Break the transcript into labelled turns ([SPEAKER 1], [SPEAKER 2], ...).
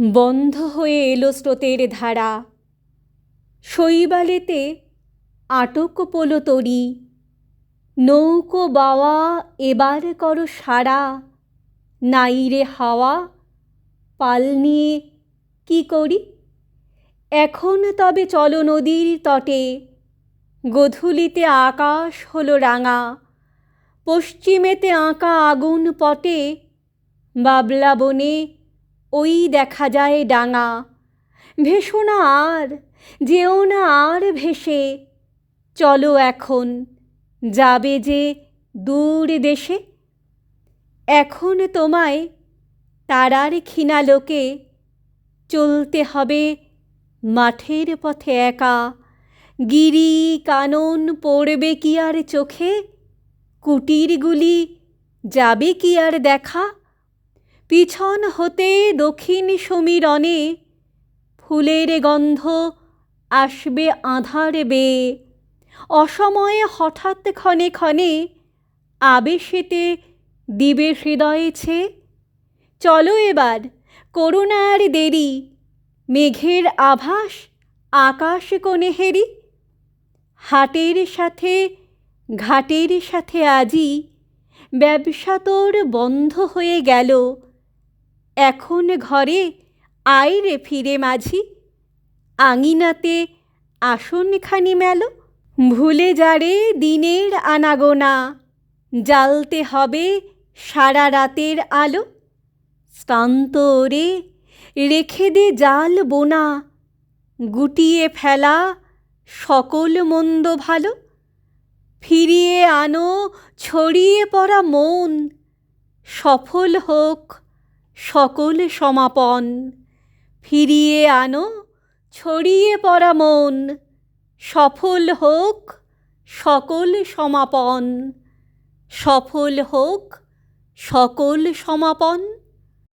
[SPEAKER 1] বন্ধ হয়ে এলো স্রোতের ধারা। শৈবালেতে আটক পোলো তরি। নৌকো বাওয়া, এবার করো সারা নাই রে হাওয়া, পাল নিয়ে কী করি? এখন তবে চলো নদীর তটে। গোধূলিতে আকাশ হলো রাঙা। পশ্চিমেতে আঁকা আগুন পটে। বাবলা বনে ওই দেখা যায় ডাঙা। ভেসো না আর, যেও না আর ভেসে। চলো এখন, যাবে যে দূর দেশে। এখন তোমায় তারার ক্ষীণালোকে চলতে হবে মাঠের পথে একা। গিরি কানন পড়বে কি আর চোখে? কুটিরগুলি যাবে কি আর দেখা? পিছন হতে দক্ষিণ সমীরণে ফুলের গন্ধ আসবে আঁধার বেয়ে অসময়ে হঠাৎ ক্ষণে ক্ষণে আবেশেতে দিবে হৃদয়ে ছে। চলো এবার করুণার দেরি, মেঘের আভাস আকাশ কোণে হেরি। হাটের সাথে, ঘাটের সাথে আজি ব্যবসা তোর বন্ধ হয়ে গেল। এখন ঘরে আয় রে ফিরে মাঝি। আঙিনাতে আসনখানি মেলো। ভুলে যারে দিনের আনাগোনা। জ্বালতে হবে সারা রাতের আলো। শ্রান্ত ওরে রেখে দে জাল বোনা। গুটিয়ে ফেলা সকল মন্দ ভালো। ফিরিয়ে আনো ছড়িয়ে পড়া মন। সফল হোক সকল সমাপন। ফিরিয়ে আনো, ছড়িয়ে পড়া মন। সফল হোক, সকল সমাপন। সফল হোক, সকল সমাপন।